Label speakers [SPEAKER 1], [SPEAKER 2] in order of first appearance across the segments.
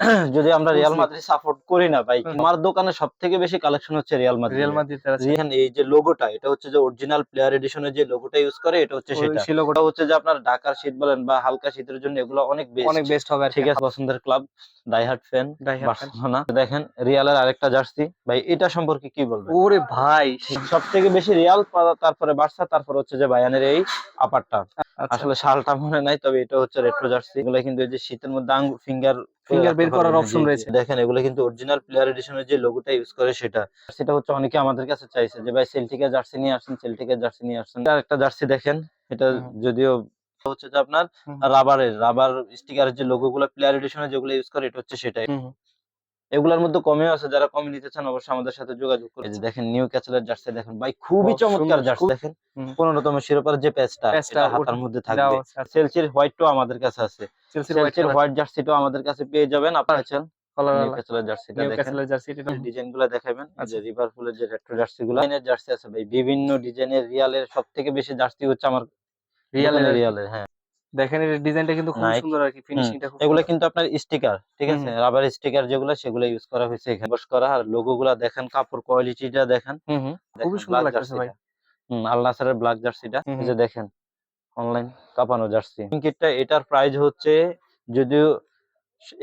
[SPEAKER 1] যদি আমরা Real. Madrid support করি না ভাই। আমার দোকানে সব থেকে বেশি কালেকশন হচ্ছে রিয়াল মাদ্রিদ
[SPEAKER 2] রিয়াল মাদ্রিদ
[SPEAKER 1] এখানে এই যে লোগোটা এটা হচ্ছে যে অরিজিনাল প্লেয়ার এডিশনের যে লোগোটা ইউজ করে এটা হচ্ছে সেটা।
[SPEAKER 2] ছিল
[SPEAKER 1] ওটা হচ্ছে যে আপনার ঢাকার শীত বলেন বা হালকা শীতের জন্য এগুলো অনেক বেস্ট
[SPEAKER 2] অনেক
[SPEAKER 1] বেস্ট
[SPEAKER 2] হবে
[SPEAKER 1] ঠিক আছে পছন্দের ক্লাব ডাইহার্ট ফ্যান। বার্সেলোনা দেখেন রিয়ালের আরেকটা জার্সি ভাই এটা সম্পর্কে কি বলবেন?
[SPEAKER 2] ওরে ভাই।
[SPEAKER 1] সব থেকে বেশি রিয়াল তারপরে বার্সা তারপর হচ্ছে যে বায়ানের এই আপারটা আসলে শালটা মনে নাই তবে এটা হচ্ছে রেট্রো জার্সি এগুলো কিন্তু এই যে শীতের মধ্যে আঙ্গুর ফিঙ্গার
[SPEAKER 2] ফিঙ্গার বের করার অপশন রয়েছে।
[SPEAKER 1] দেখেন এগুলো কিন্তু অরিজিনাল প্লেয়ার এডিশনের যে লোগোটা ইউজ করে সেটা। সেটা হচ্ছে অনেকে আমাদের কাছে চাইছে যে ভাই সেলটিকের জার্সি নিয়ে আসছেন সেলটিকের জার্সি নিয়ে আসছেন আর একটা জার্সি দেখেন এটা যদিও হচ্ছে যে আপনার। রাবারের রাবার স্টিকারের যে লোগো গুলো প্লেয়ার এডিশনের যেগুলো ইউজ করে এটা হচ্ছে সেটাই। এগুলোর মধ্যে কমে আছে যারা কমে নিতে চান অবশ্যই আমাদের সাথে যোগাযোগ করে এই যে দেখেন নিউ ক্যাসেলের জার্সি দেখেন ভাই খুবই চমৎকার জার্সি দেখেন। পনেরোতম শিরোপার যে প্যাচটা এটা হাতার মধ্যে থাকবে।
[SPEAKER 2] আচ্ছা।
[SPEAKER 1] সেলসির হোয়াইটটাও আমাদের কাছে আছে। সেলসির হোয়াইট জার্সিটাও আমাদের কাছে পেয়ে যাবেন আপনারা চান।
[SPEAKER 2] জার্সি আচ্ছা।
[SPEAKER 1] জার্সি জার্সি বিভিন্ন ডিজাইনের রিয়ালের সব থেকে বেশি জার্সি হচ্ছে আমার
[SPEAKER 2] রিয়াল
[SPEAKER 1] রিয়ালের রিয়ালের হ্যাঁ।
[SPEAKER 2] দেখেন এর ডিজাইনটা কিন্তু খুব সুন্দর আর কি ফিনিশিংটা খুব
[SPEAKER 1] এগুলো কিন্তু আপনার স্টিকার ঠিক আছে? রাবার স্টিকার যেগুলো সেগুলো ইউজ করা হয়েছে এখানে। বস করা আর লোগো গুলা দেখেন কাপড় কোয়ালিটিটা দেখেন। দেখেন,
[SPEAKER 2] সুন্দর লাগতেছে ভাই।
[SPEAKER 1] হুম আল নাসারের ব্ল্যাক জার্সিটা এই যে দেখেন অনলাইন কাপানো জার্সি কিটটা এটার প্রাইস হচ্ছে যদিও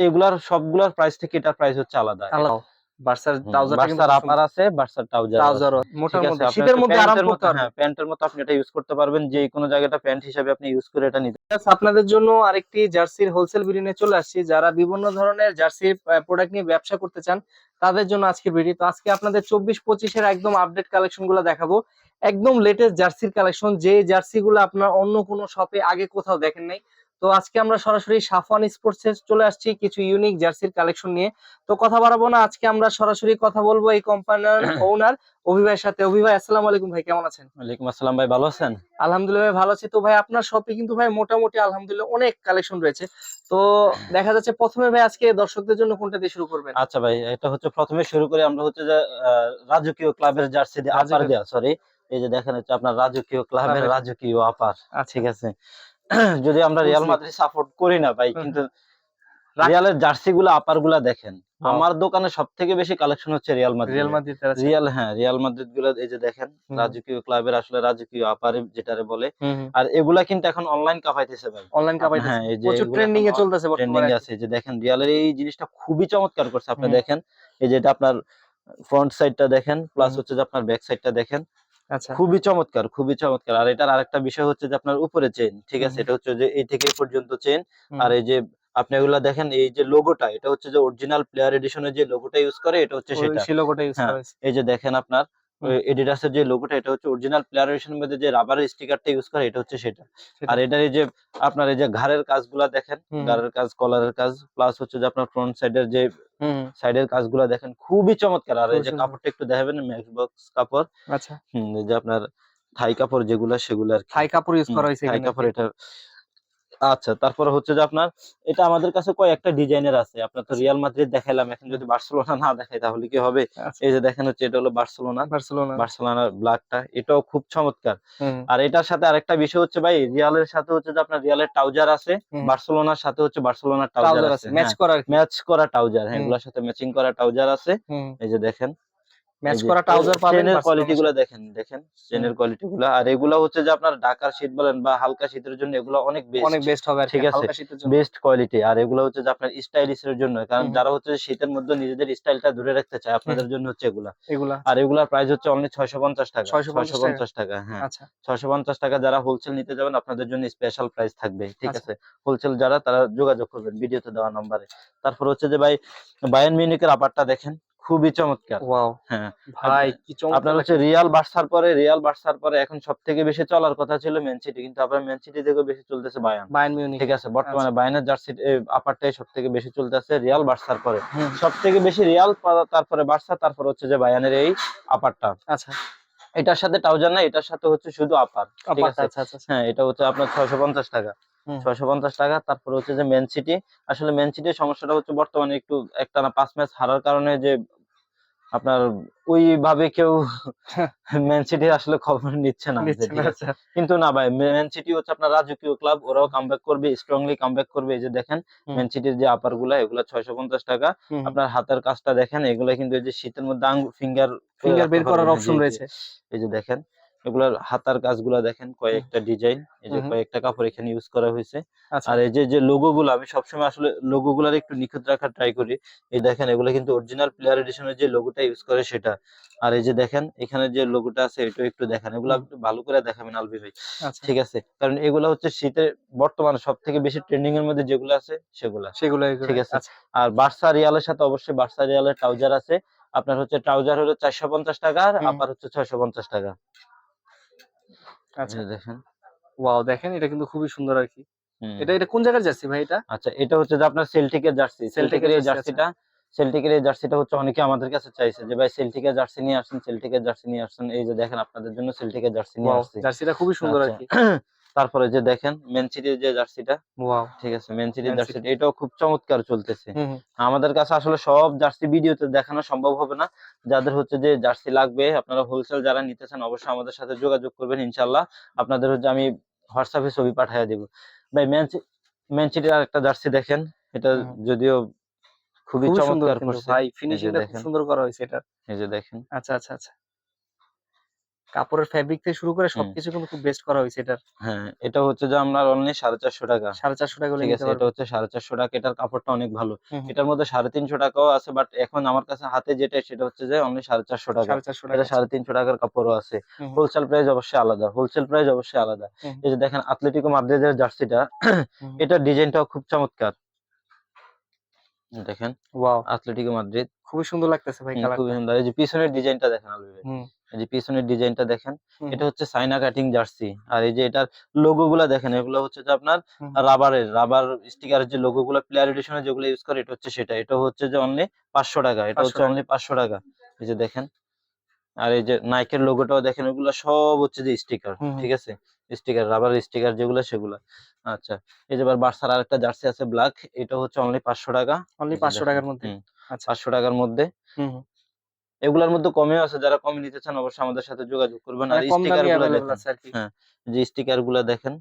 [SPEAKER 1] এগুলার সবগুলার প্রাইস থেকে এটার প্রাইস হচ্ছে আলাদা।
[SPEAKER 2] আল্লাহ বার্সার কিন্তু
[SPEAKER 1] বার্সার আপার আছে বার্সার ট্রাউজার
[SPEAKER 2] ট্রাউজার মোটার মধ্যে শীতের মধ্যে আরাম করতে
[SPEAKER 1] হ্যাঁ প্যান্টের মতো আপনি এটা ইউজ করতে পারবেন যে কোনো জায়গাটা প্যান্ট হিসাবে আপনি ইউজ করে এটা নিতে
[SPEAKER 2] আপনাদের জন্য আরেকটি জার্সির হোলসেল ভিডিও চলে আসছি। যারা বিভিন্ন ধরনের জার্সির প্রোডাক্ট নিয়ে ব্যবসা করতে চান তাদের জন্য আজকের ভিডিও তো আজকে আপনাদের চব্বিশ পঁচিশের একদম আপডেট কালেকশনগুলো দেখাবো। একদম লেটেস্ট জার্সির কালেকশন যে জার্সি গুলো আপনার অন্য কোনো শপে আগে কোথাও দেখেন নাই তো আজকে আমরা সরাসরি সাফওয়ান স্পোর্টস চলে আসছি কিছু ইউনিক জার্সির কালেকশন নিয়ে। তো কথা বাড়াবো না আজকে আমরা সরাসরি কথা বলব এই কোম্পানির ওনার অভি ভাইয়ের সাথে। অভি ভাই আসসালামু আলাইকুম ভাই কেমন আছেন?
[SPEAKER 1] ওয়ালাইকুম আসসালাম ভাই ভালো আছেন?
[SPEAKER 2] আলহামদুলিল্লাহ ভাই ভালো আছি। তো ভাই আপনার শপে কিন্তু ভাই মোটামুটি আলহামদুলিল্লাহ অনেক কালেকশন রয়েছে। তো দেখা যাচ্ছে প্রথমে ভাই আজকে দর্শকদের জন্য কোনটা দিয়ে শুরু করবেন?
[SPEAKER 1] আচ্ছা ভাই এটা হচ্ছে প্রথমে শুরু করে আমরা হচ্ছে যে রাজকীয় ক্লাবের জার্সি দিয়ে আপার দেওয়া সরি এই যে দেখেন হচ্ছে আপনার রাজকীয় ক্লাবের
[SPEAKER 2] ক্লাবের-
[SPEAKER 1] রাজকীয় আপার
[SPEAKER 2] আচ্ছা।
[SPEAKER 1] ঠিক আছে? যদি আমরা রিয়াল মাদ্রিদ সাপোর্ট করি না ভাই কিন্তু রিয়ালের জার্সি গুলা আপারগুলা দেখেন আমার দোকানে সব থেকে বেশি কালেকশন হচ্ছে Real Madrid
[SPEAKER 2] Real Madrid
[SPEAKER 1] Real হ্যাঁ রিয়াল মাদ্রিদগুলা এই যে দেখেন রাজকীয় ক্লাবের আসলে রাজকীয় আপারে যেটারে বলে। আর এগুলা কিন্তু এখন অনলাইন কাপাইতেছে ভাই।
[SPEAKER 2] অনলাইন কাপাই
[SPEAKER 1] হ্যাঁ এই যে
[SPEAKER 2] প্রচুর ট্রেন্ডিং এ চলতেছে
[SPEAKER 1] ট্রেন্ডিং আছে। যে দেখেন রিয়ালের এই জিনিসটা খুবই চমৎকার করছে। আপনি দেখেন এই যে এটা আপনার ফ্রন্ট সাইডটা দেখেন প্লাস হচ্ছে যে আপনার ব্যাক সাইডটা দেখেন। খুবই চমৎকার খুবই চমৎকার। আর এটার আরেকটা বিষয় হচ্ছে যে আপনার উপরে চেন ঠিক আছে? এটা হচ্ছে যে এই থেকে পর্যন্ত চেন আর এই যে আপনি এগুলা দেখেন এই যে লোগোটা এটা হচ্ছে যে অরিজিনাল প্লেয়ার এডিশনের যে লোগোটা ইউজ করে এটা হচ্ছে সেটা।
[SPEAKER 2] ইউজ
[SPEAKER 1] হ্যাঁ, এই যে দেখেন আপনার। এডিডাসের যে লোগোটা এটা হচ্ছে অরিজিনাল প্লেয়ার এডিশনের মধ্যে যে রাবারের স্টিকারটা ইউজ করে এটা হচ্ছে সেটা। আর এটার এই যে আপনার এই যে ঘাড়ের কাজগুলা দেখেন। ঘাড়ের কাজ কলারের কাজ প্লাস হচ্ছে যে আপনার ফ্রন্ট সাইডের যে
[SPEAKER 2] হুম।
[SPEAKER 1] সাইডের কাজগুলা দেখেন খুবই চমৎকার। আর এই যে কাপড়টা একটু দেখাবেন ম্যাক্স বক্স কাপড়।
[SPEAKER 2] আচ্ছা।
[SPEAKER 1] যে আপনার থাই কাপড় যেগুলা সেগুলো আর।
[SPEAKER 2] থাই কাপড় ইউজ করা হয়েছে
[SPEAKER 1] থাই কাপড় এটা আচ্ছা তারপরে হচ্ছে যে আপনার এটা আমাদের কাছে কয়েকটা ডিজাইনের আছে। আপনার তো রিয়াল মাদ্রিদ দেখাইলাম এখন যদি বার্সেলোনা না দেখাই তাহলে কি হবে?
[SPEAKER 2] আচ্ছা।
[SPEAKER 1] এই যে দেখেন হচ্ছে এটা হলো বার্সেলোনা
[SPEAKER 2] বার্সেলোনা
[SPEAKER 1] বার্সেলোনার ব্ল্যাকটা এটাও খুব চমৎকার। আর এটার সাথে আরেকটা বিষয় হচ্ছে ভাই রিয়ালের সাথে হচ্ছে যে আপনার রিয়ালের ট্রাউজার আছে বার্সেলোনার সাথে হচ্ছে বার্সেলোনার ট্রাউজার আছে
[SPEAKER 2] ম্যাচ করা আর কি
[SPEAKER 1] ম্যাচ করা ট্রাউজার হ্যাঁ। এগুলোর সাথে ম্যাচিং করা ট্রাউজার আছে। এই যে দেখেন।
[SPEAKER 2] ম্যাচ করা ট্রাউজার পাবেন
[SPEAKER 1] চেনের
[SPEAKER 2] বার্সেলোনার
[SPEAKER 1] কোয়ালিটি গুলো দেখেন দেখেন চেনের কোয়ালিটি গুলো। আর এগুলো হচ্ছে যে আপনার ঢাকার শীত বলেন বা হালকা শীতের জন্য এগুলো অনেক বেস্ট
[SPEAKER 2] অনেক
[SPEAKER 1] বেস্ট
[SPEAKER 2] হবে
[SPEAKER 1] ঠিক আছে।
[SPEAKER 2] হালকা শীতের জন্য।
[SPEAKER 1] বেস্ট কোয়ালিটি আর এগুলো হচ্ছে যে আপনার স্টাইলিশ এর জন্য। কারণ যারা হচ্ছে শীতের মধ্যে নিজেদের স্টাইলটা ধরে রাখতে চায় আপনাদের জন্য হচ্ছে এগুলা।
[SPEAKER 2] এগুলা।
[SPEAKER 1] আর এগুলার প্রাইস হচ্ছে অনলি ছয়শো পঞ্চাশ টাকা।
[SPEAKER 2] 650
[SPEAKER 1] ছয়শো পঞ্চাশ টাকা হ্যাঁ।
[SPEAKER 2] আচ্ছা।
[SPEAKER 1] ছয়শো পঞ্চাশ টাকা যারা হোলসেল নিতে যাবেন আপনাদের জন্য স্পেশাল প্রাইস থাকবে। ঠিক
[SPEAKER 2] আচ্ছা।
[SPEAKER 1] আছে? হোলসেল যারা তারা যোগাযোগ করবেন ভিডিওতে দেওয়া নম্বরে। তারপর হচ্ছে যে ভাই বায়ান মিউনিকের আপারটা দেখেন। খুবই চমৎকার।
[SPEAKER 2] ওয়াও।
[SPEAKER 1] হ্যাঁ।
[SPEAKER 2] ভাই কি চমৎকার
[SPEAKER 1] আপনার হচ্ছে রিয়াল বার্সার পরে রিয়াল বার্সার পরে এখন সব থেকে বেশি চলার কথা ছিল ম্যান সিটি কিন্তু আপনার ম্যান সিটি থেকে বেশি চলতেছে বায়ান
[SPEAKER 2] বায়ার্ন মিউনিখ
[SPEAKER 1] ঠিক আছে বর্তমানে। বায়ানের জার্সি আপারটাই সব থেকে বেশি চলতেছে রিয়াল বার্সার পরে।
[SPEAKER 2] হুম,
[SPEAKER 1] সব থেকে বেশি রিয়াল তারপরে বার্সা তারপর হচ্ছে যে বায়ানের এই আপারটা
[SPEAKER 2] আচ্ছা।
[SPEAKER 1] এটার সাথে ট্রাউজার না এটার সাথে হচ্ছে শুধু আপার ঠিক আছে?
[SPEAKER 2] আচ্ছা আচ্ছা আচ্ছা।
[SPEAKER 1] হ্যাঁ এটা হচ্ছে আপনার ছয়শো পঞ্চাশ টাকা। ছয়শো পঞ্চাশ টাকা তারপর হচ্ছে যে ম্যান সিটি আসলে ম্যান সিটির সমস্যাটা হচ্ছে বর্তমানে একটু একটা না পাঁচ ম্যাচ হারার কারণে যে আপনার ওইভাবে কেউ ম্যান সিটি আসলে খবর নিচ্ছে না।
[SPEAKER 2] আচ্ছা।
[SPEAKER 1] কিন্তু না ভাই ম্যান সিটি হচ্ছে আপনার রাজকীয় ক্লাব ওরাও কামব্যাক করবে স্ট্রংলি কামব্যাক করবে এই যে দেখেন। ম্যান সিটির যে আপারগুলা এগুলা ছয়শো পঞ্চাশ টাকা। আপনার হাতের কাজটা দেখেন এগুলা কিন্তু এই যে শীতের মধ্যে ফিঙ্গার
[SPEAKER 2] ফিঙ্গার বের করার অপশন রয়েছে
[SPEAKER 1] এই যে দেখেন এগুলার হাতার কাজগুলা দেখেন কয়েকটা ডিজাইন এই যে। কয়েকটা কাপড় এখানে ইউজ করা হয়েছে।
[SPEAKER 2] আচ্ছা।
[SPEAKER 1] আর এই যে যে লোগো গুলো আমি সবসময় আসলে লোগো গুলার একটু নিখুঁত রাখার ট্রাই করি। এই দেখেন এগুলো কিন্তু অরিজিনাল প্লেয়ার এডিশনের যে লোগোটা ইউজ করে সেটা। আর এই যে দেখেন এখানে যে লোগোটা আছে এটাও একটু দেখেন। এগুলো। একটু ভালো করে দেখাবেন আলবি ভাই।
[SPEAKER 2] আচ্ছা।
[SPEAKER 1] ঠিক আছে? কারণ এগুলো হচ্ছে শীতে বর্তমানে সব থেকে বেশি ট্রেন্ডিং এর মধ্যে যেগুলো আছে সেগুলা।
[SPEAKER 2] সেগুলো
[SPEAKER 1] ঠিক আছে।
[SPEAKER 2] আচ্ছা।
[SPEAKER 1] আর বার্সা রিয়ালের সাথে অবশ্যই বার্সা রিয়ালের ট্রাউজার আছে। আপনার হচ্ছে ট্রাউজার হলো চারশো পঞ্চাশ টাকা আর। আপার হচ্ছে ছয়শো পঞ্চাশ টাকা।
[SPEAKER 2] আচ্ছা।
[SPEAKER 1] দেখেন।
[SPEAKER 2] ওয়াও দেখেন এটা কিন্তু খুবই সুন্দর আর কি এটা এটা কোন জায়গার জার্সি ভাই এটা?
[SPEAKER 1] আচ্ছা এটা হচ্ছে যে আপনার সেলটিকের জার্সি।
[SPEAKER 2] সেল্টিকের
[SPEAKER 1] এই
[SPEAKER 2] আচ্ছা।
[SPEAKER 1] জার্সিটা সেলটিকের এই জার্সিটা হচ্ছে অনেকে আমাদের কাছে চাইছে যে ভাই সেলটিকের জার্সি নিয়ে আসছেন সেলটিকের জার্সি নিয়ে আসছেন এই যে দেখেন আপনাদের জন্য সেলটিকের জার্সি নিয়ে আসছি।
[SPEAKER 2] জার্সিটা খুবই সুন্দর আর
[SPEAKER 1] আচ্ছা।
[SPEAKER 2] কি
[SPEAKER 1] তারপরে যে দেখেন মেনসিটির যে জার্সিটা
[SPEAKER 2] ওয়াও
[SPEAKER 1] ঠিক আছে মেনসিটির। জার্সিটা এটাও খুব চমৎকার চলতেছে। আমাদের কাছে আসলে সব জার্সি ভিডিওতে দেখানো সম্ভব হবে না। যাদের হচ্ছে যে জার্সি লাগবে আপনারা হোলসেল যারা নিতেছেন অবশ্যই আমাদের সাথে যোগাযোগ করবেন ইনশাল্লাহ আপনাদের হচ্ছে আমি হোয়াটসঅ্যাপে ছবি পাঠিয়ে দেব। ভাই ম্যান সিটির আরেকটা জার্সি দেখেন। এটা যদিও খুবই চমৎকার করছে।
[SPEAKER 2] ভাই ফিনিশিংটা খুব। সুন্দর করা হয়েছে এটা
[SPEAKER 1] এই যে দেখেন।
[SPEAKER 2] আচ্ছা আচ্ছা আচ্ছা। কাপড়ের ফ্যাব্রিক থেকে শুরু করে সবকিছু কিন্তু খুব বেস্ট করা হয়েছে এটার।
[SPEAKER 1] হ্যাঁ এটা হচ্ছে যে আপনার অনলি সাড়ে চারশো টাকা।
[SPEAKER 2] সাড়ে চারশো টাকা
[SPEAKER 1] ঠিক আছে এটা হচ্ছে সাড়ে চারশো টাকা এটার কাপড়টা অনেক ভালো। এটার মধ্যে সাড়ে তিনশো টাকাও আছে বাট এখন আমার কাছে হাতে যেটা সেটা হচ্ছে যে অনলি সাড়ে চারশো টাকা।
[SPEAKER 2] সাড়ে চারশো টাকা
[SPEAKER 1] এটা সাড়ে তিনশো টাকার কাপড়ও আছে। হোলসেল প্রাইস অবশ্যই আলাদা হোলসেল প্রাইস অবশ্যই আলাদা। এই যে দেখেন আথলেটিকো মাদ্রিদের জার্সিটা। এটার ডিজাইনটাও খুব চমৎকার। দেখেন
[SPEAKER 2] ওয়াও
[SPEAKER 1] আথলেটিকো মাদ্রিদ
[SPEAKER 2] খুবই সুন্দর লাগতেছে ভাই
[SPEAKER 1] খুবই সুন্দর। এই যে পিছনের ডিজাইনটা দেখেন আলবি এই যে পিছনের ডিজাইনটা দেখেন এটা হচ্ছে সাইনা কাটিং জার্সি। আর এই যে এটার লোগো গুলা দেখেন এগুলো হচ্ছে যে আপনার রাবারের রাবার স্টিকারের যে লোগো গুলা প্লেয়ার এডিশনে যেগুলো ইউজ করে এটা হচ্ছে সেটা। এটা হচ্ছে যে অনলি পাঁচশো টাকা এটা হচ্ছে অনলি পাঁচশো টাকা। এই যে দেখেন আর এই যে নাইকের লোগোটাও দেখেন ওগুলো সব হচ্ছে যে স্টিকার। ঠিক আছে? স্টিকার রাবার স্টিকার যেগুলো সেগুলো। আচ্ছা এই যে এবার বার্সার আরেকটা জার্সি আছে ব্ল্যাক এটা হচ্ছে অনলি পাঁচশো টাকা।
[SPEAKER 2] অনলি পাঁচশো টাকার মধ্যে। আচ্ছা।
[SPEAKER 1] পাঁচশো টাকার মধ্যে।
[SPEAKER 2] হুম হুম।
[SPEAKER 1] এগুলার মধ্যে কমেও আছে যারা কমে নিতে চান অবশ্যই আমাদের সাথে যোগাযোগ করবেন। আর স্টিকার
[SPEAKER 2] দামি
[SPEAKER 1] গুলা দেখেন। হ্যাঁ, যে স্টিকারগুলা দেখেন।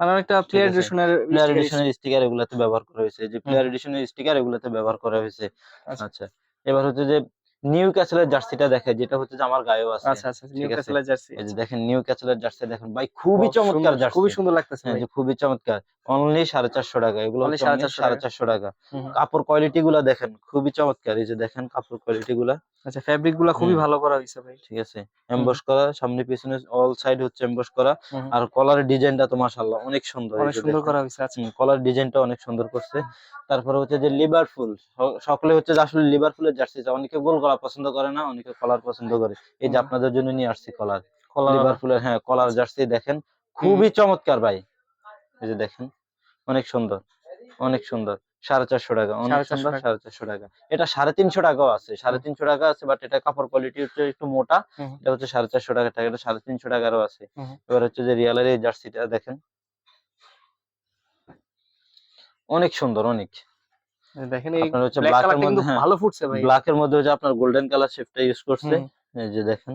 [SPEAKER 2] মানে অনেকটা প্লেয়ার এডিশনের
[SPEAKER 1] প্লেয়ার এডিশনের স্টিকার এগুলাতে ব্যবহার করা হয়েছে। যে প্লেয়ার। এডিশনের স্টিকার এগুলাতে ব্যবহার করা হয়েছে।
[SPEAKER 2] আচ্ছা।
[SPEAKER 1] আচ্ছা এবার হচ্ছে যে নিউ ক্যাসেলের জার্সিটা দেখে যেটা হচ্ছে যে আমার গায়েও আছে।
[SPEAKER 2] আচ্ছা আচ্ছা নিউ ক্যাসেলের জার্সি
[SPEAKER 1] এই যে দেখেন নিউ ক্যাসেলের জার্সি দেখেন। ভাই খুবই চমৎকার জার্সি।
[SPEAKER 2] খুবই সুন্দর লাগতেছে
[SPEAKER 1] হ্যাঁ
[SPEAKER 2] ভাই।
[SPEAKER 1] যে খুবই চমৎকার। অনলি সাড়ে চারশো টাকা। এগুলো
[SPEAKER 2] Only
[SPEAKER 1] হচ্ছে only
[SPEAKER 2] 450
[SPEAKER 1] সাড়ে চারশো টাকা। কাপড় কোয়ালিটি গুলা দেখেন খুবই চমৎকার। এই যে দেখেন কাপড় কোয়ালিটি গুলা।
[SPEAKER 2] আচ্ছা ফ্যাব্রিকগুলা খুবই ভালো করা হয়েছে ভাই।
[SPEAKER 1] ঠিক আছে। এমবস করা সামনে পিছনে অল সাইড হচ্ছে এমবস করা। আর কলারের ডিজাইনটা তো মাশাআল্লাহ অনেক সুন্দর।
[SPEAKER 2] অনেক সুন্দর করা হয়েছে আচ্ছা।
[SPEAKER 1] কলার ডিজাইনটা অনেক সুন্দর করছে। তারপরে হচ্ছে যে লিভার লিভারপুল সকলে হচ্ছে যে আসলে লিভারপুলের জার্সি চায়। অনেকে গোল গলা পছন্দ করে না অনেকে কলার পছন্দ করে। এই যে আপনাদের জন্য নিয়ে আসছি কলার
[SPEAKER 2] কলার
[SPEAKER 1] লিভারপুলের হ্যাঁ কলার জার্সি দেখেন। খুবই চমৎকার ভাই। এই যে দেখেন। অনেক সুন্দর অনেক সুন্দর। সাড়ে চারশো টাকা অনেক সুন্দর। সাড়ে চারশো টাকা। এটা সাড়ে তিনশো টাকাও আছে সাড়ে তিনশো টাকা আছে বাট এটা কাপড় কোয়ালিটি হচ্ছে একটু মোটা। এটা হচ্ছে সাড়ে চারশো টাকা টাকা এটা সাড়ে তিনশো টাকারও আছে। এবার হচ্ছে যে রিয়ালের এই জার্সিটা দেখেন। অনেক সুন্দর অনেক।
[SPEAKER 2] দেখেন
[SPEAKER 1] আপনার হচ্ছে
[SPEAKER 2] ব্ল্যাক
[SPEAKER 1] এর মধ্যে, হ্যাঁ,
[SPEAKER 2] ভালো ফুটছে ভাই।
[SPEAKER 1] ব্ল্যাক এর মধ্যে হচ্ছে আপনার গোল্ডেন কালার শেপটা ইউজ করছে। এই যে দেখেন।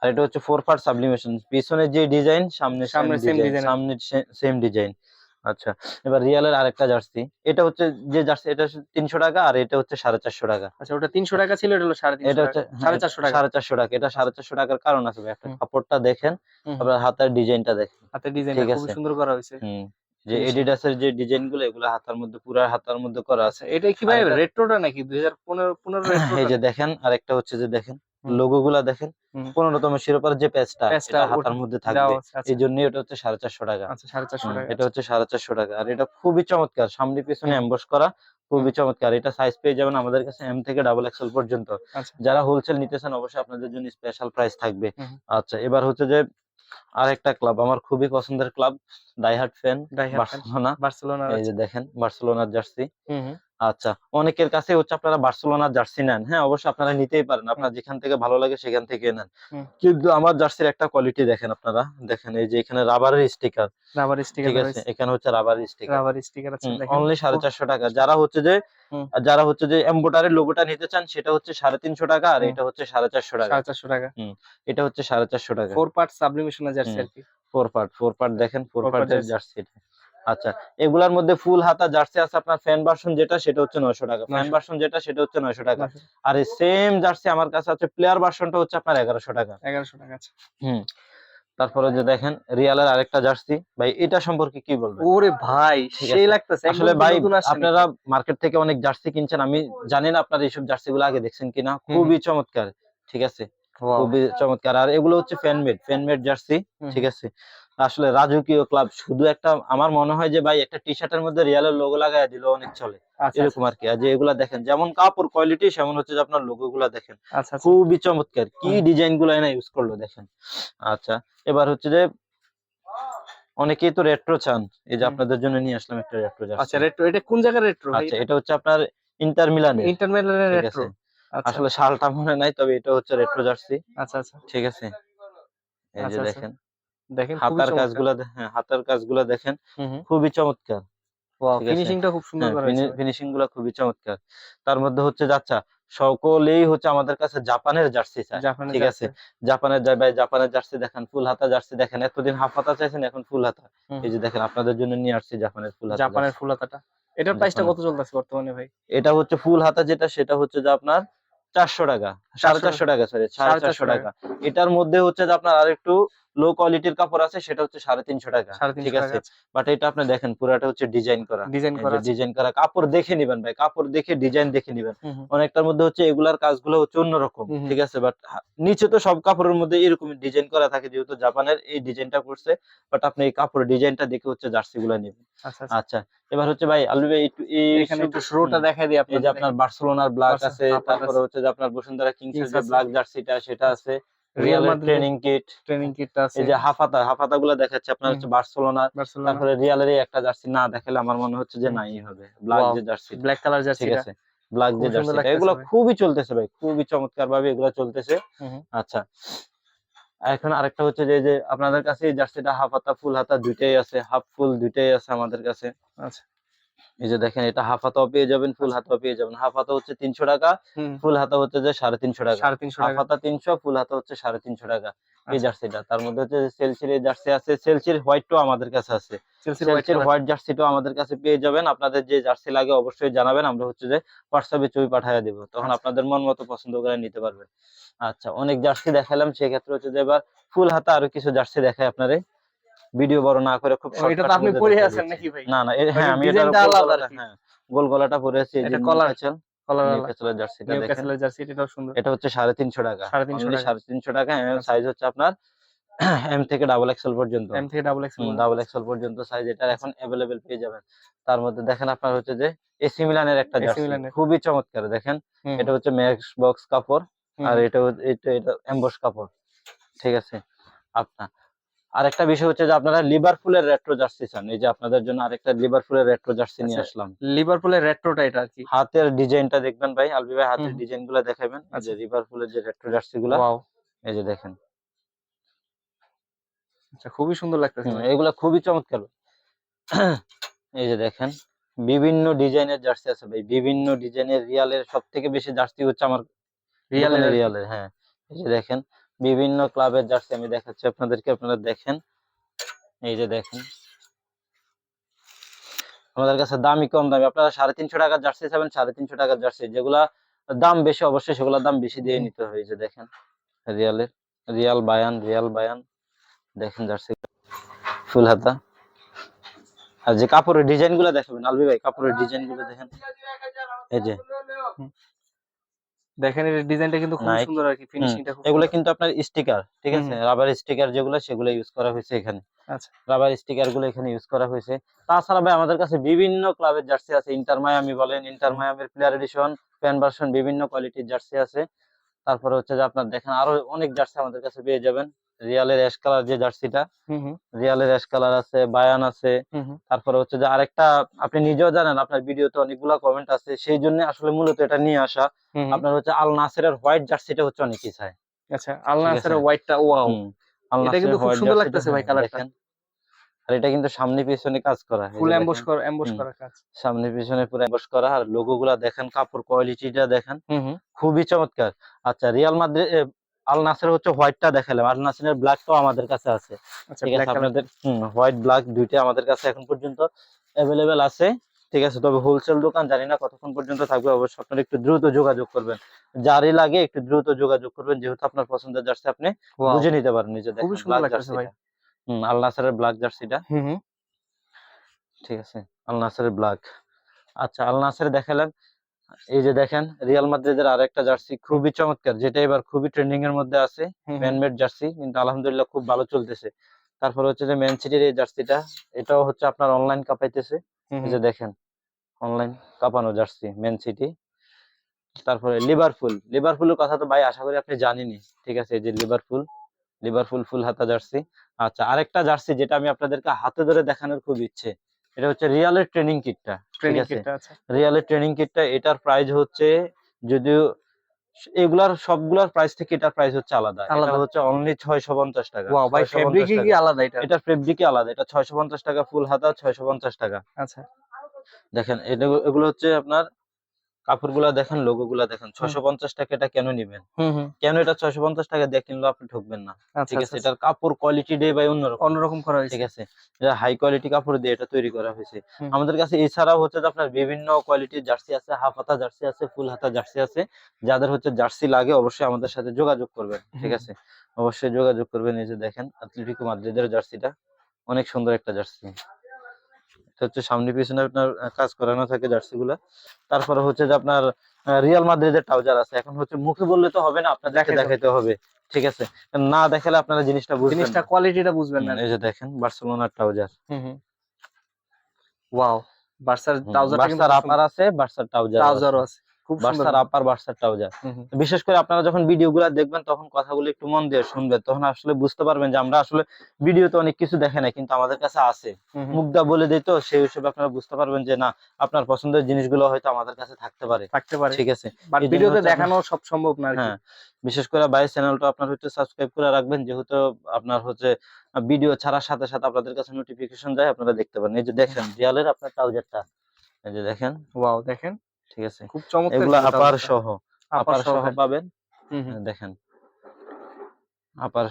[SPEAKER 1] আর এটা হচ্ছে ফোর পার্ট সাবলিমেশন পিছনে যে ডিজাইন সামনে
[SPEAKER 2] সামনে
[SPEAKER 1] সেম ডিজাইন সামনে সেম ডিজাইন আচ্ছা এবার রিয়ালের আরেকটা জার্সি এটা হচ্ছে যে জার্সি এটা তিনশো টাকা আর এটা হচ্ছে সাড়ে চারশো টাকা
[SPEAKER 2] আচ্ছা ওটা তিনশো টাকা ছিল এটা হলো সাড়ে
[SPEAKER 1] এটা হচ্ছে হ্যাঁ,
[SPEAKER 2] সাড়ে চারশো টাকা
[SPEAKER 1] সাড়ে চারশো টাকা এটা সাড়ে চারশো টাকার কারণ আছে ভাই একটা কাপড়টা দেখেন। আপনার হাতের ডিজাইনটা দেখেন
[SPEAKER 2] হাতের ডিজাইন
[SPEAKER 1] আছে।
[SPEAKER 2] সুন্দর করা হয়েছে
[SPEAKER 1] হুম যে
[SPEAKER 2] আছে।
[SPEAKER 1] এডিডাসের যে ডিজাইনগুলো এগুলো হাতার মধ্যে পুরো হাতার মধ্যে করা আছে
[SPEAKER 2] এটা কি ভাই রেট্রোটা নাকি দুই হাজার পনেরো পনেরো
[SPEAKER 1] এই যে দেখেন আরেকটা হচ্ছে যে দেখেন। লোগো গুলা দেখেন। পনেরোতম শিরোপার যে প্যাচটা এটা হাতার মধ্যে থাকবে।
[SPEAKER 2] আচ্ছা।
[SPEAKER 1] এই জন্যই এটা হচ্ছে সাড়ে চারশো টাকা।
[SPEAKER 2] আচ্ছা
[SPEAKER 1] এটা হচ্ছে সাড়ে চারশো টাকা। আর এটা খুবই চমৎকার সামনে পিছনে অ্যাম্বস করা খুবই চমৎকার। এটা সাইজ পেয়ে যাবেন আমাদের কাছে এম থেকে ডাবল এক্সেল পর্যন্ত।
[SPEAKER 2] আচ্ছা।
[SPEAKER 1] যারা হোলসেল নিতেছেন অবশ্যই আপনাদের জন্য স্পেশাল প্রাইস থাকবে। আচ্ছা এবার হচ্ছে যে আর একটা ক্লাব আমার খুবই পছন্দের club diehard fan Barcelona
[SPEAKER 2] Barcelona
[SPEAKER 1] এই যে দেখেন বার্সেলোনার জার্সি আচ্ছা অনেকের কাছে হচ্ছে আপনারা বার্সেলোনার জার্সি নেন। হ্যাঁ অবশ্যই আপনারা নিতেই পারেন। আপনার যেখান থেকে ভালো লাগে সেখান থেকে নেন। কিন্তু আমার জার্সির একটা কোয়ালিটি দেখেন আপনারা। দেখেন এই যে এখানে রাবারের স্টিকার
[SPEAKER 2] রাবার স্টিকার
[SPEAKER 1] ঠিক আছে? এখানে হচ্ছে রাবার স্টিকার
[SPEAKER 2] রাবার স্টিকার আছে দেখেন।
[SPEAKER 1] অনলি সাড়ে চারশো টাকা। যারা হচ্ছে যে। যারা হচ্ছে যে এম্বোটারের লোগোটা নিতে চান সেটা হচ্ছে সাড়ে তিনশো টাকা আর এটা হচ্ছে সাড়ে চারশো টাকা।
[SPEAKER 2] সাড়ে চারশো টাকা।
[SPEAKER 1] এটা হচ্ছে সাড়ে চারশো টাকা।
[SPEAKER 2] ফোর পার্ট সাবলিমেশনের জার্সি আর কি।
[SPEAKER 1] ফোর পার্ট ফোর পার্ট দেখেন ফোর পার্টের। জার্সি। এটা আচ্ছা এগুলার মধ্যে ফুল হাতা জার্সি আছে আপনার ফ্যান ভার্সন যেটা সেটা হচ্ছে নয়শো টাকা। ফ্যান
[SPEAKER 2] 900
[SPEAKER 1] ভার্সন যেটা সেটা হচ্ছে নয়শো টাকা। আর এই সেম জার্সি আমার কাছে আছে প্লেয়ার ভার্সনটা হচ্ছে আপনার এগারোশো টাকা।
[SPEAKER 2] এগারোশো টাকা আছে
[SPEAKER 1] হুম তারপরে যে দেখেন রিয়ালের আরেকটা জার্সি। ভাই এটা সম্পর্কে কি বলবেন?
[SPEAKER 2] ওরে ভাই সেই লাগতেছে
[SPEAKER 1] আসলে ভাই আপনারা মার্কেট থেকে অনেক জার্সি কিনছেন আমি জানি না আপনারা এইসব জার্সি গুলো আগে দেখছেন কিনা। খুবই চমৎকার ঠিক আছে? খুবই চমৎকার। আর এগুলো হচ্ছে ফ্যান ফ্যানমেড ফ্যানমেড জার্সি ঠিক আছে? আসলে রাজকীয় ক্লাব শুধু একটা আমার মনে হয় যে ভাই একটা টি শার্টের মধ্যে রিয়ালের লোগো লাগাই দিল অনেক চলে।
[SPEAKER 2] আচ্ছা
[SPEAKER 1] এরকম আর কি। আর যে এগুলা দেখেন যেমন কাপড় কোয়ালিটি সেমন হচ্ছে যে আপনার লোগো গুলা দেখেন।
[SPEAKER 2] আচ্ছা আচ্ছা।
[SPEAKER 1] খুবই চমৎকার। কি ডিজাইনগুলো এনে ইউজ করল দেখেন। আচ্ছা এবার হচ্ছে যে অনেকেই তো রেট্রো চান। এই যে আপনাদের জন্য নিয়ে আসলাম একটা রেট্রো
[SPEAKER 2] আচ্ছা রেট্রো এটা কোন জায়গার রেট্রো
[SPEAKER 1] আচ্ছা এটা হচ্ছে আপনার ইন্টার মিলানের
[SPEAKER 2] ইন্টারমিডিয়েট
[SPEAKER 1] ঠিক
[SPEAKER 2] রেট্রো আচ্ছা।
[SPEAKER 1] আসলে শালটা মনে নাই তবে এটা হচ্ছে রেট্রো জার্সি।
[SPEAKER 2] আচ্ছা আচ্ছা।
[SPEAKER 1] ঠিক আছে। এই
[SPEAKER 2] আচ্ছা,
[SPEAKER 1] যে
[SPEAKER 2] আচ্ছা।
[SPEAKER 1] দেখেন।
[SPEAKER 2] দেখেন
[SPEAKER 1] হাতার কাজগুলা হ্যাঁ হাতার কাজগুলা দেখেন খুবই চমৎকার।
[SPEAKER 2] ফিনিশিংটা খুব সুন্দর
[SPEAKER 1] ফিনিশিংগুলা খুবই চমৎকার। তার মধ্যে হচ্ছে যাচ্ছা সকলেই হচ্ছে আমাদের কাছে জাপানের জার্সি ঠিক আছে? জাপানের ভাই জাপানের জার্সি দেখেন ফুল হাতা জার্সি দেখেন এতদিন হাফ হাতা চাইছেন এখন ফুল হাতা। এই যে দেখেন আপনাদের জন্য নিয়ে আসছি জাপানের ফুল হাতা
[SPEAKER 2] জাপানের ফুল হাতাটা। এটার প্রাইসটা
[SPEAKER 1] জাপানের-
[SPEAKER 2] কত চলতেছে বর্তমানে ভাই?
[SPEAKER 1] এটা হচ্ছে ফুল হাতা যেটা সেটা হচ্ছে যে আপনার চারশো টাকা। সাড়ে চারশো টাকা সরি সাড়ে চারশো টাকা। এটার মধ্যে হচ্ছে যে আপনার আরেকটু লো কোয়ালিটির কাপড় আছে সেটা হচ্ছে সাড়ে তিনশো টাকা। ঠিক আছে? বাট এটা আপনি দেখেন পুরাটা হচ্ছে ডিজাইন করা।
[SPEAKER 2] ডিজাইন করা
[SPEAKER 1] ডিজাইন করা কাপড় দেখে নিবেন ভাই কাপড় দেখে ডিজাইন দেখে নিবেন। অনেকটার মধ্যে হচ্ছে এগুলার কাজগুলো হচ্ছে অন্যরকম। ঠিক আছে? বাট নিচে তো সব কাপড়ের মধ্যে এরকম ডিজাইন করা থাকে যেহেতু জাপানের এই ডিজাইনটা করছে। বাট আপনি এই কাপড়ের ডিজাইনটা দেখে হচ্ছে জার্সি গুলা নেবেন।
[SPEAKER 2] আচ্ছা আচ্ছা।
[SPEAKER 1] আচ্ছা এবার হচ্ছে ভাই আলু ভাই একটু এই
[SPEAKER 2] এখানে একটু শোটা দেখাই দিই আপনি
[SPEAKER 1] যে আপনার বার্সেলোনার ব্ল্যাক আছে তারপরে হচ্ছে যে আপনার বসুন্ধরা কিংস। ব্ল্যাক জার্সিটা সেটা আছে।
[SPEAKER 2] রিয়াল
[SPEAKER 1] ট্রেনিং কিট
[SPEAKER 2] ট্রেনিং কিটটা আছে।
[SPEAKER 1] এই যে হাফাতা দেখাচ্ছে আপনার হচ্ছে
[SPEAKER 2] বার্সেলোনা
[SPEAKER 1] তারপরে একটা জার্সি না দেখালে আমার মনে হচ্ছে যে নাই হবে। ব্ল্যাক যে জার্সি।
[SPEAKER 2] ব্ল্যাক কালার
[SPEAKER 1] ঠিক আছে ব্ল্যাক যে
[SPEAKER 2] লাগতেছে
[SPEAKER 1] এগুলো খুবই চলতেছে ভাই খুবই চমৎকার ভাবে এগুলো চলতেছে। আচ্ছা এখন আরেকটা হচ্ছে যে যে আপনাদের কাছে এই জার্সিটা হাফ হাতা ফুল হাতা দুইটাই আছে হাফ ফুল দুইটাই আছে আমাদের কাছে।
[SPEAKER 2] আচ্ছা।
[SPEAKER 1] এই যে দেখেন এটা হাফ হাতাও পেয়ে যাবেন ফুল হাতাও পেয়ে যাবেন। হাফ হাতা হচ্ছে তিনশো টাকা ফুল হাতা হচ্ছে যে সাড়ে তিনশো টাকা।
[SPEAKER 2] সাড়ে তিনশো
[SPEAKER 1] হাফ হাতা তিনশো ফুল হাতা হচ্ছে সাড়ে তিনশো টাকা। এই
[SPEAKER 2] আচ্ছা।
[SPEAKER 1] জার্সিটা তার মধ্যে হচ্ছে সেলসির এই জার্সি আছে সেলসির হোয়াইটটাও আমাদের কাছে আছে। সেলসির হোয়াইট জার্সিটাও আমাদের কাছে পেয়ে যাবেন। আপনাদের যে জার্সি লাগে অবশ্যই জানাবেন আমরা হচ্ছে যে হোয়াটসঅ্যাপে ছবি পাঠিয়ে দিব। তখন
[SPEAKER 2] আচ্ছা।
[SPEAKER 1] আপনাদের মন মতো পছন্দ করে নিতে পারবেন আচ্ছা অনেক জার্সি দেখালাম সেক্ষেত্রে হচ্ছে যে এবার ফুল হাতা আরও কিছু জার্সি দেখাই আপনারে। ভিডিও বড় না করে খুব
[SPEAKER 2] এটা তো আপনি পরে আছেন নাকি ভাই?
[SPEAKER 1] না না হ্যাঁ আমি
[SPEAKER 2] কি।
[SPEAKER 1] হ্যাঁ গোল গলাটা পরে আছি
[SPEAKER 2] এটা কলার সুন্দর।
[SPEAKER 1] এটা হচ্ছে সাড়ে তিনশো টাকা।
[SPEAKER 2] 350 টাকা।
[SPEAKER 1] সাড়ে তিনশো টাকা
[SPEAKER 2] আচ্ছা।
[SPEAKER 1] সাইজ হচ্ছে আপনার এম থেকে ডাবল এক্সেল পর্যন্ত।
[SPEAKER 2] এম থেকে ডাবল এক্স
[SPEAKER 1] ডাবল এক্সেল পর্যন্ত। সাইজ এটা এখন অ্যাভেলেবেল পেয়ে যাবেন। তার মধ্যে দেখেন আপনার হচ্ছে যে এসি মিলানের একটা জার্সি। খুবই চমৎকার দেখেন। এটা হচ্ছে ম্যাক্স বক্স কাপড় আর এটা হচ্ছে- এটা এটা এমবস কাপড়। ঠিক আছে? আপনার আরেকটা বিষয় হচ্ছে যে আপনারা লিভারপুলের রেট্রো জার্সি চান। এই যে আপনাদের জন্য আরেকটা লিভারপুলের রেট্রো জার্সি নিয়ে
[SPEAKER 2] আচ্ছা।
[SPEAKER 1] আসলাম।
[SPEAKER 2] লিভারপুলের রেট্রোটা এটা আর কি?
[SPEAKER 1] হাতের ডিজাইনটা দেখবেন ভাই আলবি ভাই হাতের
[SPEAKER 2] হুম।
[SPEAKER 1] ডিজাইনগুলা দেখাবেন। যে
[SPEAKER 2] আচ্ছা।
[SPEAKER 1] লিভারপুলের যে রেট্রো জার্সি গুলা
[SPEAKER 2] ওয়াও
[SPEAKER 1] এই যে দেখেন।
[SPEAKER 2] আচ্ছা খুবই সুন্দর লাগতেছে।
[SPEAKER 1] এগুলা খুবই চমৎকার। এই যে দেখেন বিভিন্ন ডিজাইনের জার্সি আছে ভাই। বিভিন্ন ডিজাইনের রিয়ালের সব থেকে বেশি জার্সি হচ্ছে আমার
[SPEAKER 2] রিয়ালের।
[SPEAKER 1] রিয়ালের হ্যাঁ। এই যে দেখেন বিভিন্ন ক্লাবের জার্সি আমি দেখাচ্ছি। আপনাদেরকে আপনারা দেখেন। এই যে দেখেন। আমাদের কাছে দামই কম দামি। আপনারা সাড়ে তিনশো টাকার জার্সি চাবেন সাড়ে তিনশো টাকার জার্সি। যেগুলা দাম বেশি, অবশ্যই সেগুলোর দাম বেশি দিয়ে নিতে এই যে দেখেন, রিয়ালের, রিয়াল বায়ান রিয়াল বায়ান। দেখেন জার্সি। ফুল হাতা। আর যে কাপড়ের ডিজাইনগুলো দেখাবেন আলবি ভাই, কাপড়ের ডিজাইনগুলো দেখেন। এই যে।
[SPEAKER 2] দেখেন এর ডিজাইনটা কিন্তু খুব। সুন্দর আর কি ফিনিশিংটা খুব
[SPEAKER 1] এগুলো কিন্তু আপনার স্টিকার ঠিক আছে? রাবার স্টিকার যেগুলো সেগুলো ইউজ করা হয়েছে এখানে।
[SPEAKER 2] আচ্ছা।
[SPEAKER 1] রাবার স্টিকারগুলো এখানে ইউজ করা হয়েছে। তাছাড়া ভাই আমাদের কাছে বিভিন্ন ক্লাবের জার্সি আছে। ইন্টার মায়ামি বলেন ইন্টার মায়ামির প্লেয়ার এডিশন প্যান ভার্সন বিভিন্ন কোয়ালিটির জার্সি আছে। তারপরে হচ্ছে যে আপনার দেখেন আরও অনেক জার্সি আমাদের কাছে পেয়ে যাবেন। রিয়ালের অ্যাশ কালার যে জার্সিটা রিয়ালের অ্যাশ কালার আছে বায়ান আছে তারপরে হচ্ছে যে আরেকটা আপনি নিজেও জানেন আপনার ভিডিওতে অনেকগুলা কমেন্ট আছে সেই জন্য আসলে মূলত এটা নিয়ে আসা। আপনার হচ্ছে আল নাসেরের হোয়াইট জার্সিটা হচ্ছে অনেকেই চায়।
[SPEAKER 2] আচ্ছা
[SPEAKER 1] ঠিক
[SPEAKER 2] নাসের হোয়াইটটা ওয়াও
[SPEAKER 1] আল
[SPEAKER 2] এটা কিন্তু খুব সুন্দর লাগতেছে ভাই
[SPEAKER 1] হ্যাঁ,
[SPEAKER 2] কালারটা।
[SPEAKER 1] আর এটা কিন্তু সামনে পিছনে কাজ করা
[SPEAKER 2] ফুল এমবস করা এমবস করা কাজ।
[SPEAKER 1] সামনে পিছনে পুরো এমবস করা আর লোগো গুলা দেখেন কাপড় কোয়ালিটিটা দেখেন। খুবই চমৎকার। আচ্ছা রিয়াল মাদ্রিদ আল নাসের হচ্ছে হোয়াইটটা দেখালাম। আল নাসেরের ব্ল্যাকটাও আমাদের কাছে আছে।
[SPEAKER 2] আচ্ছা
[SPEAKER 1] ঠিক আছে আপনাদের হোয়াইট ব্ল্যাক দুইটা আমাদের কাছে এখন পর্যন্ত অ্যাভেলেবেল আছে। ঠিক আছে তবে হোলসেল দোকান জানি না কতক্ষণ পর্যন্ত থাকবে অবশ্যই আপনারা একটু দ্রুত যোগাযোগ করবেন। যারই লাগে একটু দ্রুত যোগাযোগ করবেন যেহেতু আপনার পছন্দের জার্সি আপনি বুঝে নিতে পারেন নিজে দেখেন আল নাসেরের ব্ল্যাক জার্সিটা। ঠিক আছে আল নাসেরের ব্ল্যাক আচ্ছা আল নাসের দেখালেন এই যে দেখেন রিয়াল মাদ্রিদের আরেকটা জার্সি খুবই চমৎকার যেটা এবার খুবই ট্রেন্ডিং এর মধ্যে আছে। ম্যানমেড জার্সি কিন্তু আলহামদুলিল্লাহ খুব ভালো চলতেছে। তারপর হচ্ছে যে ম্যান সিটির এই জার্সিটা এটাও হচ্ছে আপনার অনলাইন কাপাইতেছে। এই যে দেখেন অনলাইন কাপানো জার্সি ম্যান সিটি তারপরে লিভারপুল লিভারপুলের কথা তো ভাই আশা করি আপনি জানেনই ঠিক আছে এই যে লিভারপুল লিভারপুল ফুল হাতা জার্সি আচ্ছা আরেকটা জার্সি যেটা আমি আপনাদেরকে হাতে ধরে দেখানোর খুব ইচ্ছে এটা হচ্ছে রিয়ালের ট্রেনিং কিটটা ঠিক
[SPEAKER 2] ট্রেনিং
[SPEAKER 1] আছে?
[SPEAKER 2] কিটটা আছে
[SPEAKER 1] রিয়ালের ট্রেনিং কিটটা এটার প্রাইস হচ্ছে যদিও এগুলার সবগুলার প্রাইস থেকে এটার প্রাইস হচ্ছে আলাদা। এটা
[SPEAKER 2] আলাদা।
[SPEAKER 1] হচ্ছে অনলি ছয়শো পঞ্চাশ টাকা।
[SPEAKER 2] ওয়াও ভাই ফেব্রিকে কি আলাদা এটা?
[SPEAKER 1] এটা ফেব্রিকই আলাদা। এটা ছয়শো পঞ্চাশ টাকা ফুল হাতা ছয়শো পঞ্চাশ টাকা।
[SPEAKER 2] আচ্ছা।
[SPEAKER 1] দেখেন এটা এগুলো হচ্ছে আপনার কাপড়গুলা দেখেন লোগো গুলা দেখেন ছয়শো পঞ্চাশ টাকা এটা কেন নিবেন? কেন এটা ছয়শো পঞ্চাশ টাকা দিয়ে কিনলেও আপনি ঠকবেন না?
[SPEAKER 2] আচ্ছা
[SPEAKER 1] ঠিক আছে
[SPEAKER 2] আচ্ছা
[SPEAKER 1] এটার কাপড় কোয়ালিটি ডে বাই অন্যরকম।
[SPEAKER 2] অন্যরকম করা হয়েছে।
[SPEAKER 1] ঠিক আছে এটা হাই কোয়ালিটি কাপড় দিয়ে এটা তৈরি করা হয়েছে। আমাদের কাছে এছাড়াও হচ্ছে আপনার বিভিন্ন কোয়ালিটির জার্সি আছে হাফ হাতা জার্সি আছে ফুল হাতা জার্সি আছে। যাদের হচ্ছে জার্সি লাগে অবশ্যই আমাদের সাথে যোগাযোগ করবেন। ঠিক আছে অবশ্যই যোগাযোগ করবেন। এই যে দেখেন অ্যাথলেটিকো মাদ্রিদের জার্সিটা অনেক সুন্দর একটা জার্সি। এটা হচ্ছে সামনে পিছনে আপনার কাজ করানো থাকে জার্সি গুলা তারপরে হচ্ছে যে আপনার রিয়াল মাদ্রিদের ট্রাউজার আছে। এখন হচ্ছে মুখে বললে তো হবে না
[SPEAKER 2] আপনার দেখে।
[SPEAKER 1] দেখাইতে হবে। ঠিক আছে? না দেখালে আপনারা জিনিসটা বুঝবেন
[SPEAKER 2] জিনিসটা। কোয়ালিটিটা বুঝবেন না।
[SPEAKER 1] এই যে দেখেন বার্সেলোনার ট্রাউজার।
[SPEAKER 2] হুম হুম। ওয়াও বার্সার ট্রাউজার
[SPEAKER 1] বার্সার আপার আছে বার্সার ট্রাউজার
[SPEAKER 2] ট্রাউজারও আছে। খুব
[SPEAKER 1] বার্সার আপার বার্সার ট্রাউজার বিশেষ করে আপনারা যখন ভিডিও গুলা দেখবেন তখন কথাগুলো একটু মন দিয়ে শুনবেন। তখন আসলে বুঝতে পারবেন যে আমরা আসলে ভিডিওতে অনেক কিছু দেখে না কিন্তু আমাদের কাছে আছে। মুগ্ধা বলে দিই তো সেই হিসেবে আপনারা বুঝতে পারবেন যে না আপনার পছন্দের জিনিসগুলো হয়তো আমাদের কাছে থাকতে পারে।
[SPEAKER 2] থাকতে পারে।
[SPEAKER 1] ঠিক আছে?
[SPEAKER 2] ভিডিওতে দেখানো সব সম্ভব না
[SPEAKER 1] হ্যাঁ বিশেষ করে বাই চ্যানেলটা আপনার হচ্ছে সাবস্ক্রাইব করে রাখবেন যেহেতু আপনার হচ্ছে ভিডিও ছাড়ার সাথে সাথে আপনাদের কাছে নোটিফিকেশন যায় আপনারা দেখতে পারেন। এই যে দেখেন রিয়ালের আপনার ট্রাউজারটা এই যে দেখেন।
[SPEAKER 2] ওয়াও দেখেন।
[SPEAKER 1] ঠিক আছে?
[SPEAKER 2] খুব চমৎকার
[SPEAKER 1] এগুলো আপার সহ আপার সহ
[SPEAKER 2] হ্যাঁ।
[SPEAKER 1] পাবেন।
[SPEAKER 2] হুম হুম।
[SPEAKER 1] হ্যাঁ, দেখেন। আপার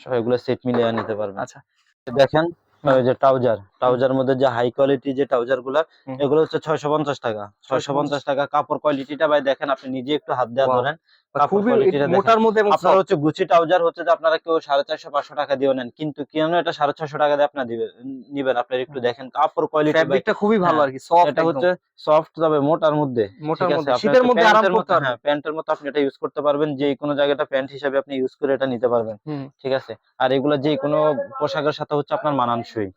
[SPEAKER 1] সহ এগুলো সেট মিলিয়ে নিতে পারবেন।
[SPEAKER 2] আচ্ছা।
[SPEAKER 1] দেখেন ওই যে ট্রাউজার। ট্রাউজার মধ্যে যে হাই কোয়ালিটি যে
[SPEAKER 2] ট্রাউজারগুলা
[SPEAKER 1] এগুলো হচ্ছে ছয়শো পঞ্চাশ টাকা। ছয়শো পঞ্চাশ টাকা কাপড় কোয়ালিটিটা ভাই দেখেন আপনি নিজে একটু হাত দেওয়া ধরেন কাপড়
[SPEAKER 2] খুবই
[SPEAKER 1] quality টা দেখেন।
[SPEAKER 2] মোটার মধ্যে
[SPEAKER 1] আপনার হচ্ছে গুচি ট্রাউজার হচ্ছে যে আপনারা কেউ সাড়ে চারশো পাঁচশো টাকা দিয়ে নেন কিন্তু কেন এটা সাড়ে ছশো টাকা দিয়ে আপনার দিবেন নিবেন? আপনার একটু দেখেন কাপড় কোয়ালিটি
[SPEAKER 2] ফ্যাব্রিকটা খুবই ভালো
[SPEAKER 1] হ্যাঁ,
[SPEAKER 2] আর কি সফট
[SPEAKER 1] এটা হচ্ছে সফট তবে মোটার মধ্যে।
[SPEAKER 2] মোটার
[SPEAKER 1] ঠিক আছে,
[SPEAKER 2] মধ্যে।
[SPEAKER 1] আপনি
[SPEAKER 2] শীতের মধ্যে আরাম করতে
[SPEAKER 1] হ্যাঁ প্যান্টের মতো আপনি এটা ইউজ করতে পারবেন যে কোনো জায়গাটা প্যান্ট হিসাবে আপনি ইউজ করে এটা নিতে পারবেন। ঠিক আছে? আর এগুলা যে কোনো পোশাকের সাথে হচ্ছে আপনার মানানসই।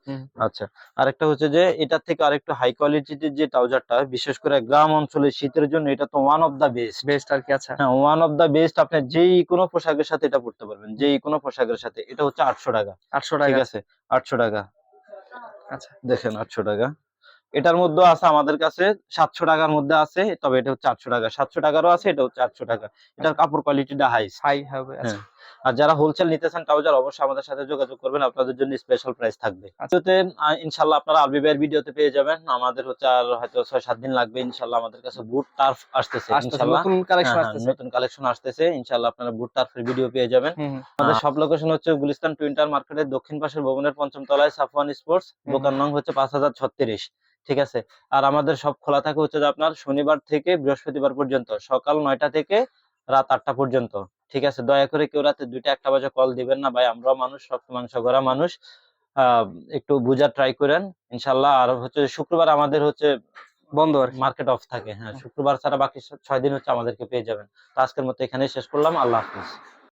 [SPEAKER 1] আচ্ছা। আরেকটা হচ্ছে যে এটার থেকে আরেকটু হাই কোয়ালিটির যে ট্রাউজারটা বিশেষ করে গ্রাম অঞ্চলে শীতের জন্য এটা তো one of the best
[SPEAKER 2] best আর কি আচ্ছা।
[SPEAKER 1] হ্যাঁ ওয়ান অফ দা বেস্ট আপনি যেই কোনো পোশাকের সাথে এটা পড়তে পারবেন যেই কোনো পোশাকের সাথে। এটা হচ্ছে আটশো টাকা।
[SPEAKER 2] আটশো
[SPEAKER 1] ঠিক
[SPEAKER 2] টাকা
[SPEAKER 1] আছে আটশো টাকা।
[SPEAKER 2] আচ্ছা।
[SPEAKER 1] দেখেন আটশো টাকা। এটার মধ্যে আছে আমাদের কাছে সাতশো টাকার মধ্যে আছে তবে এটা হচ্ছে আটশো টাকা। সাতশো টাকারও আছে এটা হচ্ছে আটশো টাকা। এটার কাপড় কোয়ালিটিটা হাই
[SPEAKER 2] হাই হবে আচ্ছা।
[SPEAKER 1] হ্যাঁ। আর যারা হোলসেল নিতে চান ট্রাউজার অবশ্যই আমাদের সাথে যোগাযোগ করবেন। আপনাদের জন্য স্পেশাল প্রাইস থাকবে।
[SPEAKER 2] আচ্ছা।
[SPEAKER 1] আজকে ইনশাল্লাহ আপনারা আলবি ভাইয়ের ভিডিওতে পেয়ে যাবেন। আমাদের হচ্ছে আর হয়তো ছয় সাত দিন লাগবে। ইনশাল্লাহ আমাদের কাছে বুট টার্ফ আসতেছে। ইনশাল্লাহ
[SPEAKER 2] নতুন কালেকশন
[SPEAKER 1] হ্যাঁ, হ্যাঁ,
[SPEAKER 2] আসতেছে।
[SPEAKER 1] নতুন কালেকশন আসতেছে। ইনশাল্লাহ আপনারা বুট টার্ফের ভিডিও পেয়ে যাবেন। আমাদের সব লোকেশন হচ্ছে গুলিস্তান টুইন্টার মার্কেটের দক্ষিণ পাশের ভবনের পঞ্চম তলায় সাফওয়ান স্পোর্টস দোকান নং হচ্ছে পাঁচ হাজার ছত্রিশ। ঠিক আছে? আর আমাদের সব খোলা থাকে হচ্ছে যে আপনার শনিবার থেকে বৃহস্পতিবার পর্যন্ত। সকাল নয়টা থেকে রাত আটটা পর্যন্ত। ঠিক আছে দয়া করে কেউ রাতে দুইটা একটা বাজে কল দিবেন না ভাই। আমরাও মানুষ রক্ত মাংস গড়া মানুষ। আহ একটু বুঝার ট্রাই করেন। ইনশাল্লাহ আর হচ্ছে শুক্রবার আমাদের হচ্ছে
[SPEAKER 2] বন্ধ আর
[SPEAKER 1] মার্কেট অফ থাকে। হ্যাঁ শুক্রবার ছাড়া বাকি ছয় দিন হচ্ছে আমাদেরকে পেয়ে যাবেন। তো আজকের মতো এখানেই শেষ করলাম। আল্লাহ হাফিজ।